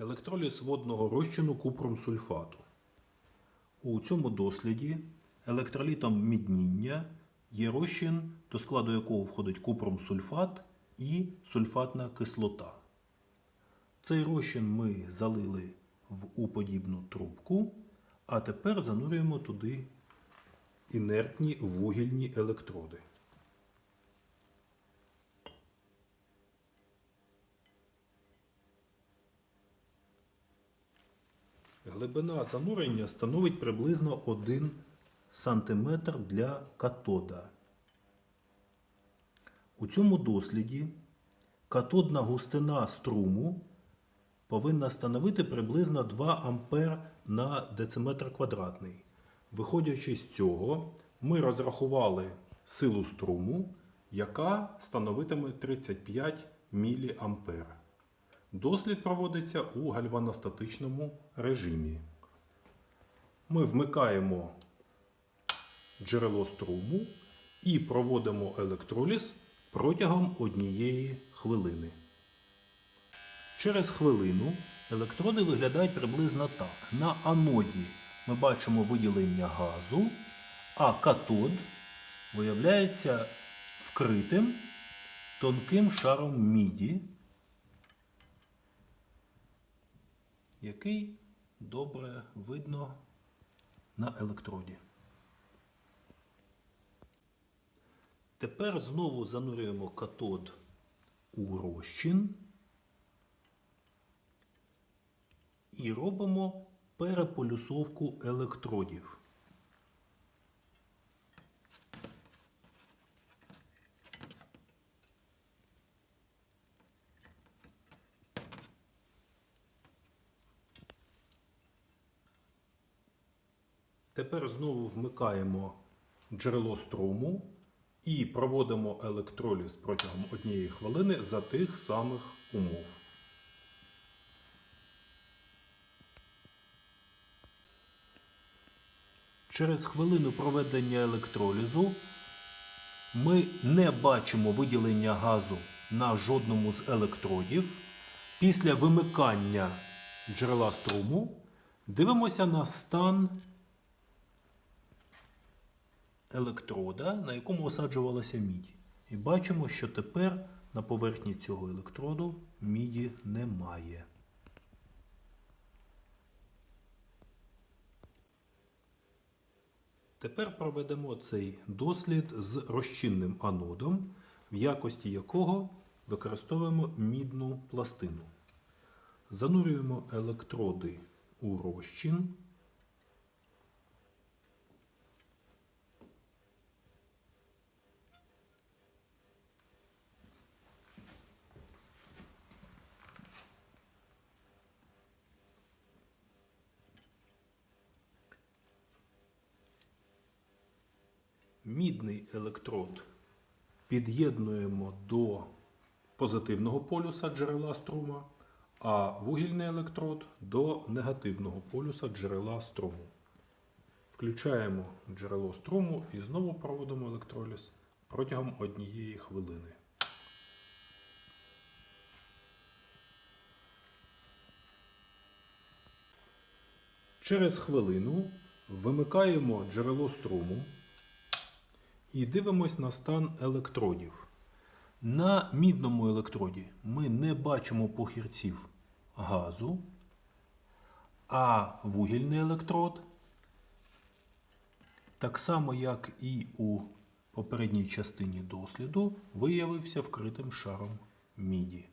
Електроліз водного розчину купром сульфату. У цьому досліді електролітом мідніння є розчин, до складу якого входить купром сульфат і сульфатна кислота. Цей розчин ми залили в уподібну трубку, а тепер занурюємо туди інертні вугільні електроди. Глибина занурення становить приблизно 1 см для катода. У цьому досліді катодна густина струму повинна становити приблизно 2 А на дециметр квадратний. Виходячи з цього, ми розрахували силу струму, яка становитиме 35 мА. Дослід проводиться у гальваностатичному режимі. Ми вмикаємо джерело струму і проводимо електроліз протягом однієї хвилини. Через хвилину електроди виглядають приблизно так. На аноді ми бачимо виділення газу, а катод виявляється вкритим тонким шаром міді, який добре видно на електроді. Тепер знову занурюємо катод у розчин і робимо переполюсовку електродів. Тепер знову вмикаємо джерело струму і проводимо електроліз протягом однієї хвилини за тих самих умов. Через хвилину проведення електролізу ми не бачимо виділення газу на жодному з електродів. Після вимикання джерела струму дивимося на стан електрода, на якому осаджувалася мідь. І бачимо, що тепер на поверхні цього електроду міді немає. Тепер проведемо цей дослід з розчинним анодом, в якості якого використовуємо мідну пластину. Занурюємо електроди у розчин. Мідний електрод під'єднуємо до позитивного полюса джерела струма, а вугільний електрод до негативного полюса джерела струму. Включаємо джерело струму і знову проводимо електроліз протягом однієї хвилини. Через хвилину вимикаємо джерело струму і дивимось на стан електродів. На мідному електроді ми не бачимо похірців газу, а вугільний електрод, так само як і у попередній частині досліду, виявився вкритим шаром міді.